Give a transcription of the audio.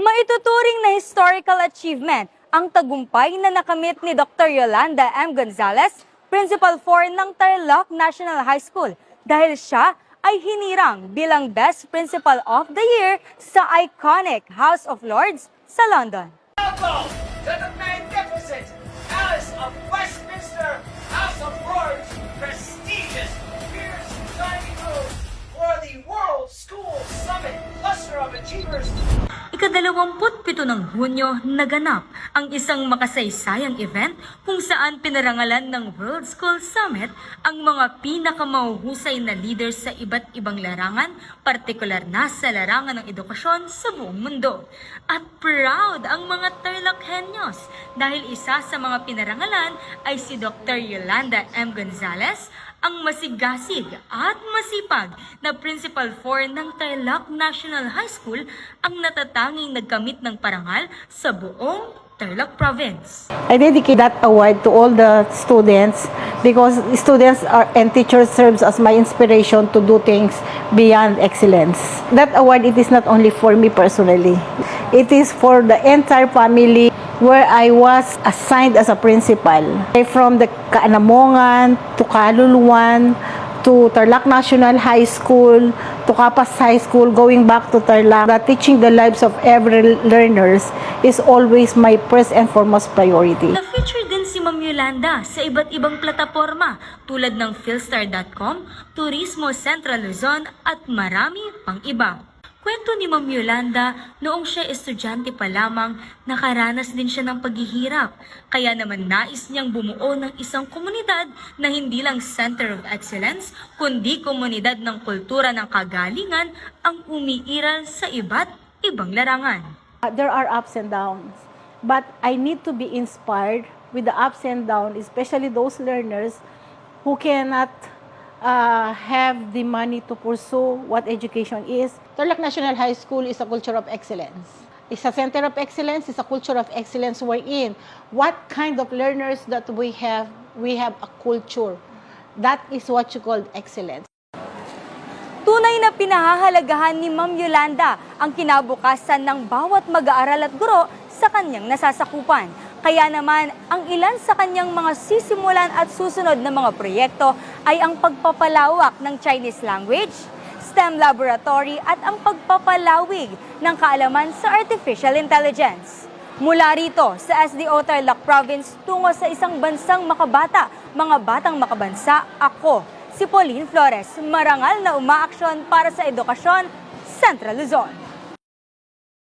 Maituturing na historical achievement ang tagumpay na nakamit ni Dr. Yolanda M. Gonzalez, Principal 4 ng Tarlac National High School dahil siya ay hinirang bilang Best Principal of the Year sa iconic House of Lords sa London. Welcome to the magnificent of Westminster House of Lords prestigious Pierce Dining for the World School Summit Cluster of Achievers Ikadalawamput-pito ng Hunyo naganap ang isang makasaysayang event kung saan pinarangalan ng World School Summit ang mga pinakamahuhusay na leaders sa iba't ibang larangan, partikular na sa larangan ng edukasyon sa buong mundo. At proud ang mga Tarlacenyos dahil isa sa mga pinarangalan ay si Dr. Yolanda M. Gonzalez, ang masigasig at masipag na Principal 4 ng Tarlac National High School ang natatanging nagkamit ng parangal sa buong Tarlac Province. I dedicate that award to all the students because students are, and teachers serves as my inspiration to do things beyond excellence. That award it is not only for me personally. It is for the entire family where I was assigned as a principal. From the Kaanamongan to Kaluluan to Tarlac National High School to Kapas High School going back to Tarlac that teaching the lives of every learners is always my first and foremost priority. Na-feature din si Ma'am Yolanda sa iba't ibang plataforma tulad ng Philstar.com, Turismo Central Luzon at marami pang iba. Kwento ni Ma'am Yolanda, noong siya estudyante pa lamang, nakaranas din siya ng paghihirap. Kaya naman nais niyang bumuo ng isang komunidad na hindi lang Center of Excellence, kundi komunidad ng kultura ng kagalingan ang umiiral sa iba't ibang larangan. Uh, There are ups and downs, but I need to be inspired with the ups and downs, especially those learners who cannot uh, have the money to pursue what education is. Tarlac National High School is a culture of excellence. It's a center of excellence, it's a culture of excellence we're in. What kind of learners that we have, we have a culture. That is what you call excellence. Tunay na pinahahalagahan ni Ma'am Yolanda ang kinabukasan ng bawat mag-aaral at guro sa kanyang nasasakupan. Kaya naman, ang ilan sa kanyang mga sisimulan at susunod na mga proyekto ay ang pagpapalawak ng Chinese language, STEM laboratory at ang pagpapalawig ng kaalaman sa artificial intelligence. Mula rito sa SDO Tarlac Province tungo sa isang bansang makabata, mga batang makabansa, ako, si Pauline Flores, marangal na umaaksyon para sa edukasyon, Central Luzon.